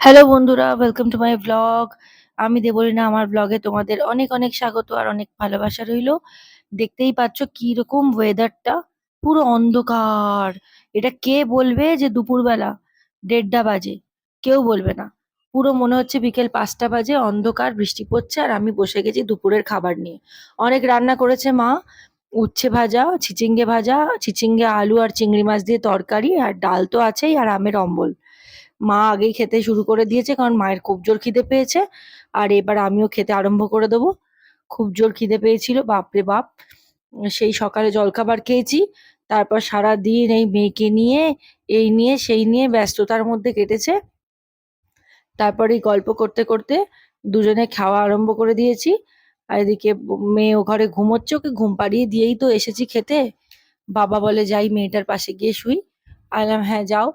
Hello বন্ধুরা welcome to my blog আমি দেবলিনা আমার ব্লগে তোমাদের অনেক অনেক স্বাগত আর অনেক ভালোবাসা রইল। দেখতেই পাচ্ছ কীরকম ওয়েদারটা পুরো অন্ধকার। এটা কে বলবে যে দুপুরবেলা দেড়টা বাজে? কেউ বলবে না। পুরো মনে হচ্ছে বিকেল পাঁচটা বাজে, অন্ধকার, বৃষ্টি পড়ছে আর আমি বসে গেছি দুপুরের খাবার নিয়ে। অনেক রান্না করেছে মা, উচ্ছে ভাজা চিচিঙ্গে ভাজা চিচিঙ্গে আলু আর চিংড়ি মাছ দিয়ে তরকারি আর ডাল তো আছেই আর আমের অম্বল। মা আগেই খেতে শুরু করে দিয়েছে, কারণ মায়ের খুব জোর খিদে পেয়েছে। আর এবার আমিও খেতে আরম্ভ করে দেবো। খুব জোর খিদে পেয়েছিল, বাপরে বাপ। সেই সকালে জলখাবার খেয়েছি, তারপর সারা দিন এই মেয়েকে নিয়ে, এই নিয়ে, সেই নিয়ে ব্যস্ততার মধ্যে কেটেছে। তারপরে গল্প করতে করতে দুজনে খাওয়া আরম্ভ করে দিয়েছি। আর এদিকে মেয়ে ও ঘরে ঘুমোচ্ছে, ওকে ঘুম পাড়িয়ে দিয়েই তো এসেছি খেতে। বাবা বলে, যাই মেয়েটার পাশে গিয়ে শুই। আমি হ্যাঁ যাও।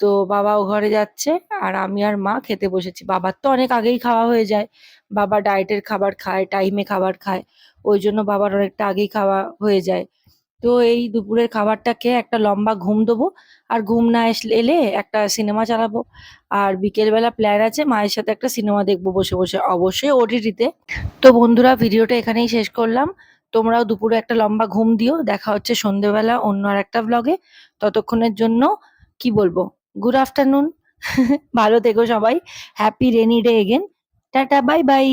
তো বাবা ও ঘরে যাচ্ছে আর আমি আর মা খেতে বসেছি। বাবার তো অনেক আগেই খাওয়া হয়ে যায়। বাবা ডায়েটের খাবার খায় টাইমে খাবার খায়। ওই জন্য বাবার অনেকটা আগেই খাওয়া হয়ে যায়। তো এই দুপুরের খাবারটা খেয়ে একটা লম্বা ঘুম দেবো আর ঘুম না এলে একটা সিনেমা চালাবো। আর বিকেলবেলা প্ল্যান আছে মায়ের সাথে একটা সিনেমা দেখব বসে বসে, অবশ্যই ওটিটিতে তো। বন্ধুরা, ভিডিওটা এখানেই শেষ করলাম। তোমরাও দুপুরে একটা লম্বা ঘুম দিও। দেখা হচ্ছে সন্ধেবেলা অন্য আর একটা ব্লগে ততক্ষণের জন্য কি বলব? গুড আফটারনুন ভালো থেকো সবাই। Happy rainy day again tata bye bye